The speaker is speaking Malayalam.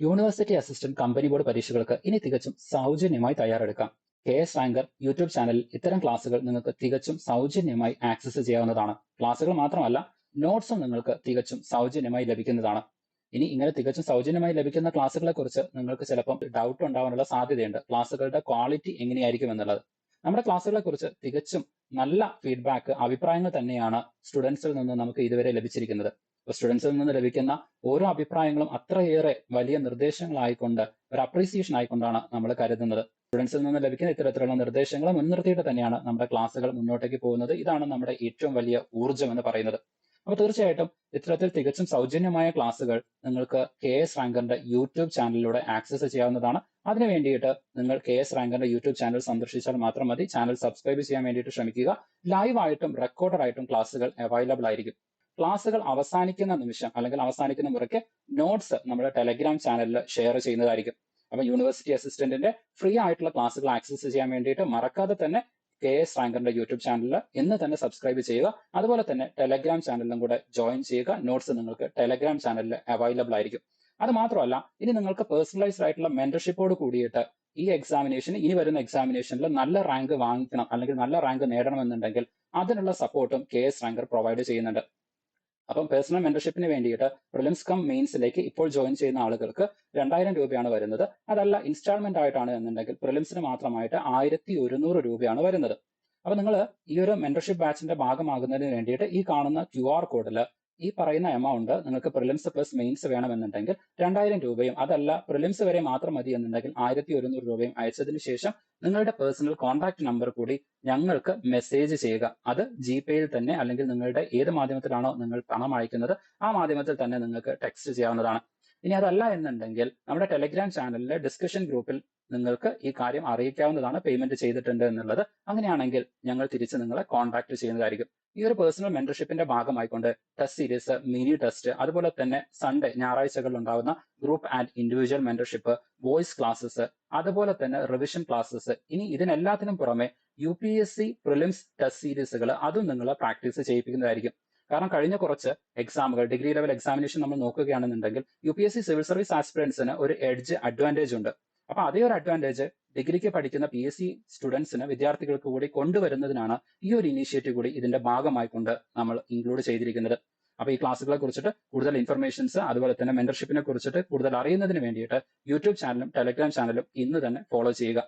യൂണിവേഴ്സിറ്റി അസിസ്റ്റന്റ് കമ്പനി ബോർഡ് പരീക്ഷകൾക്ക് ഇനി തികച്ചും സൗജന്യമായി തയ്യാറെടുക്കാം. കെ. എസ്. റാങ്കർ യൂട്യൂബ് ചാനലിൽ ഇത്തരം ക്ലാസുകൾ നിങ്ങൾക്ക് തികച്ചും സൗജന്യമായി ആക്സസ് ചെയ്യാവുന്നതാണ്. ക്ലാസുകൾ മാത്രമല്ല നോട്ട്സും നിങ്ങൾക്ക് തികച്ചും സൗജന്യമായി ലഭിക്കുന്നതാണ്. ഇനി ഇങ്ങനെ തികച്ചും സൗജന്യമായി ലഭിക്കുന്ന ക്ലാസ്സുകളെ കുറിച്ച് നിങ്ങൾക്ക് ചിലപ്പം ഡൗട്ട് ഉണ്ടാവാനുള്ള സാധ്യതയുണ്ട്. ക്ലാസുകളുടെ ക്വാളിറ്റി എങ്ങനെയായിരിക്കും എന്നുള്ളത്. നമ്മുടെ ക്ലാസ്സുകളെ കുറിച്ച് തികച്ചും നല്ല ഫീഡ്ബാക്ക് അഭിപ്രായങ്ങൾ തന്നെയാണ് സ്റ്റുഡൻസിൽ നിന്ന് നമുക്ക് ഇതുവരെ ലഭിച്ചിരിക്കുന്നത്. സ്റ്റുഡൻസിൽ നിന്ന് ലഭിക്കുന്ന ഓരോ അഭിപ്രായങ്ങളും അത്രയേറെ വലിയ നിർദ്ദേശങ്ങളായിക്കൊണ്ട് ഒരു അപ്രീസിയേഷൻ ആയിക്കൊണ്ടാണ് നമ്മൾ കരുതുന്നത്. സ്റ്റുഡൻസിൽ നിന്ന് ലഭിക്കുന്ന ഇത്തരത്തിലുള്ള നിർദ്ദേശങ്ങൾ മുൻനിർത്തിയിട്ട് തന്നെയാണ് നമ്മുടെ ക്ലാസ്സുകൾ മുന്നോട്ടേക്ക് പോകുന്നത്. ഇതാണ് നമ്മുടെ ഏറ്റവും വലിയ ഊർജം എന്ന് പറയുന്നത്. അപ്പൊ തീർച്ചയായിട്ടും ഇത്തരത്തിൽ തികച്ചും സൗജന്യമായ ക്ലാസ്സുകൾ നിങ്ങൾക്ക് കെ എസ് റാങ്കറിന്റെ യൂട്യൂബ് ചാനലിലൂടെ ആക്സസ് ചെയ്യാവുന്നതാണ്. അതിനു വേണ്ടിയിട്ട് നിങ്ങൾ കെ എസ് റാങ്കറിന്റെ യൂട്യൂബ് ചാനൽ സന്ദർശിച്ചാൽ മാത്രം മതി. ചാനൽ സബ്സ്ക്രൈബ് ചെയ്യാൻ വേണ്ടിയിട്ട് ശ്രമിക്കുക. ലൈവായിട്ടും റെക്കോർഡഡ് ആയിട്ടും ക്ലാസ്സുകൾ അവൈലബിൾ ആയിരിക്കും. ക്ലാസ്സുകൾ അവസാനിക്കുന്ന നിമിഷം അല്ലെങ്കിൽ അവസാനിക്കുന്ന മുറയ്ക്ക് നോട്ട്സ് നമ്മുടെ ടെലഗ്രാം ചാനലിൽ ഷെയർ ചെയ്യുന്നതായിരിക്കും. അപ്പൊ യൂണിവേഴ്സിറ്റി അസിസ്റ്റന്റിന്റെ ഫ്രീ ആയിട്ടുള്ള ക്ലാസ്സുകൾ ആക്സസ് ചെയ്യാൻ വേണ്ടിയിട്ട് മറക്കാതെ തന്നെ കെ എസ് റാങ്കറിന്റെ യൂട്യൂബ് ചാനലിൽ ഇന്ന് തന്നെ സബ്സ്ക്രൈബ് ചെയ്യുക. അതുപോലെ തന്നെ ടെലഗ്രാം ചാനലിലും കൂടെ ജോയിൻ ചെയ്യുക. നോട്ട്സ് നിങ്ങൾക്ക് ടെലഗ്രാം ചാനലിൽ അവൈലബിൾ ആയിരിക്കും. അത് മാത്രമല്ല ഇനി നിങ്ങൾക്ക് പേഴ്സണലൈസ്ഡ് ആയിട്ടുള്ള മെന്റർഷിപ്പോട് കൂടിയിട്ട് ഈ എക്സാമിനേഷൻ ഇനി വരുന്ന എക്സാമിനേഷനിൽ നല്ല റാങ്ക് വാങ്ങിക്കണം അല്ലെങ്കിൽ നല്ല റാങ്ക് നേടണമെന്നുണ്ടെങ്കിൽ അതിനുള്ള സപ്പോർട്ടും കെ എസ് റാങ്കർ പ്രൊവൈഡ് ചെയ്യുന്നുണ്ട്. അപ്പം പേഴ്സണൽ മെന്റർഷിപ്പിന് വേണ്ടിയിട്ട് പ്രിലിംസ് കം മെയിൻസിലേക്ക് ഇപ്പോൾ ജോയിൻ ചെയ്യുന്ന ആളുകൾക്ക് രണ്ടായിരം രൂപയാണ് വരുന്നത്. അതല്ല ഇൻസ്റ്റാൾമെന്റ് ആയിട്ടാണ് എന്നുണ്ടെങ്കിൽ പ്രിലിംസിന് മാത്രമായിട്ട് ആയിരത്തി ഒരുന്നൂറ് രൂപയാണ് വരുന്നത്. അപ്പൊ നിങ്ങൾ ഈ ഒരു മെന്റർഷിപ്പ് ബാച്ചിന്റെ ഭാഗമാകുന്നതിന് വേണ്ടിയിട്ട് ഈ കാണുന്ന ക്യു ആർ കോഡിൽ ഈ പറയുന്ന എമൗണ്ട് നിങ്ങൾക്ക് പ്രിലിംസ് പ്ലസ് മെയിൻസ് വേണമെന്നുണ്ടെങ്കിൽ രണ്ടായിരം രൂപയും അതല്ല പ്രിലിംസ് വരെ മാത്രം മതി എന്നുണ്ടെങ്കിൽ ആയിരത്തി ഒരുന്നൂറ് രൂപയും അയച്ചതിന് ശേഷം നിങ്ങളുടെ പേഴ്സണൽ കോൺടാക്ട് നമ്പർ കൂടി ഞങ്ങൾക്ക് മെസ്സേജ് ചെയ്യുക. അത് ജി പേയിൽ തന്നെ അല്ലെങ്കിൽ നിങ്ങളുടെ ഏത് മാധ്യമത്തിലാണോ നിങ്ങൾ പണം അയക്കുന്നത് ആ മാധ്യമത്തിൽ തന്നെ നിങ്ങൾക്ക് ടെക്സ്റ്റ് ചെയ്യാവുന്നതാണ്. ഇനി അതല്ല എന്നുണ്ടെങ്കിൽ നമ്മുടെ ടെലിഗ്രാം ചാനലിലെ ഡിസ്കഷൻ ഗ്രൂപ്പിൽ നിങ്ങൾക്ക് ഈ കാര്യം അറിയിക്കാവുന്നതാണ് പേയ്മെന്റ് ചെയ്തിട്ടുണ്ട് എന്നുള്ളത്. അങ്ങനെയാണെങ്കിൽ ഞങ്ങൾ തിരിച്ച് നിങ്ങളെ കോൺടാക്ട് ചെയ്യുന്നതായിരിക്കും. ഈ ഒരു പേഴ്സണൽ മെന്റർഷിപ്പിന്റെ ഭാഗമായിക്കൊണ്ട് ടെസ്റ്റ് സീരീസ് മിനി ടെസ്റ്റ് അതുപോലെ തന്നെ സൺഡേ ഞായറാഴ്ചകളിൽ ഉണ്ടാകുന്ന group and individual mentorship voice classes അതുപോലെ തന്നെ റിവിഷൻ ക്ലാസ്സസ് ഇനി ഇതിനെല്ലാത്തിനും പുറമെ U P S C prelims test സീരീസുകൾ അതും നിങ്ങൾ പ്രാക്ടീസ് ചെയ്യിപ്പിക്കുന്നതായിരിക്കും. കാരണം കഴിഞ്ഞ കുറച്ച് എക്സാമുകൾ ഡിഗ്രി ലെവൽ എക്സാമിനേഷൻ നമ്മൾ നോക്കുകയാണെന്നുണ്ടെങ്കിൽ U P S C civil service ആസ്പിറൻസിന് ഒരു എഡ്ജ് അഡ്വാന്റേജ് ഉണ്ട്. അപ്പൊ അതേ ഒരു അഡ്വാന്റേജ് ഡിഗ്രിക്ക് പഠിക്കുന്ന പി എസ് സി സ്റ്റുഡൻസിന് വിദ്യാർത്ഥികൾക്ക് കൂടി കൊണ്ടുവരുന്നതിനാണ് ഈ ഒരു ഇനീഷ്യേറ്റീവ് കൂടി ഇതിന്റെ ഭാഗമായി കൊണ്ട് നമ്മൾ ഇൻക്ലൂഡ് ചെയ്തിരിക്കുന്നത്. അപ്പൊ ഈ ക്ലാസ്സുകളെ കുറിച്ചിട്ട് കൂടുതൽ ഇൻഫർമേഷൻസ് അതുപോലെ തന്നെ മെന്റർഷിപ്പിനെ കുറിച്ചിട്ട് കൂടുതൽ അറിയുന്നതിന് വേണ്ടിയിട്ട് യൂട്യൂബ് ചാനലും ടെലഗ്രാം ചാനലും ഇന്ന് തന്നെ ഫോളോ ചെയ്യുക.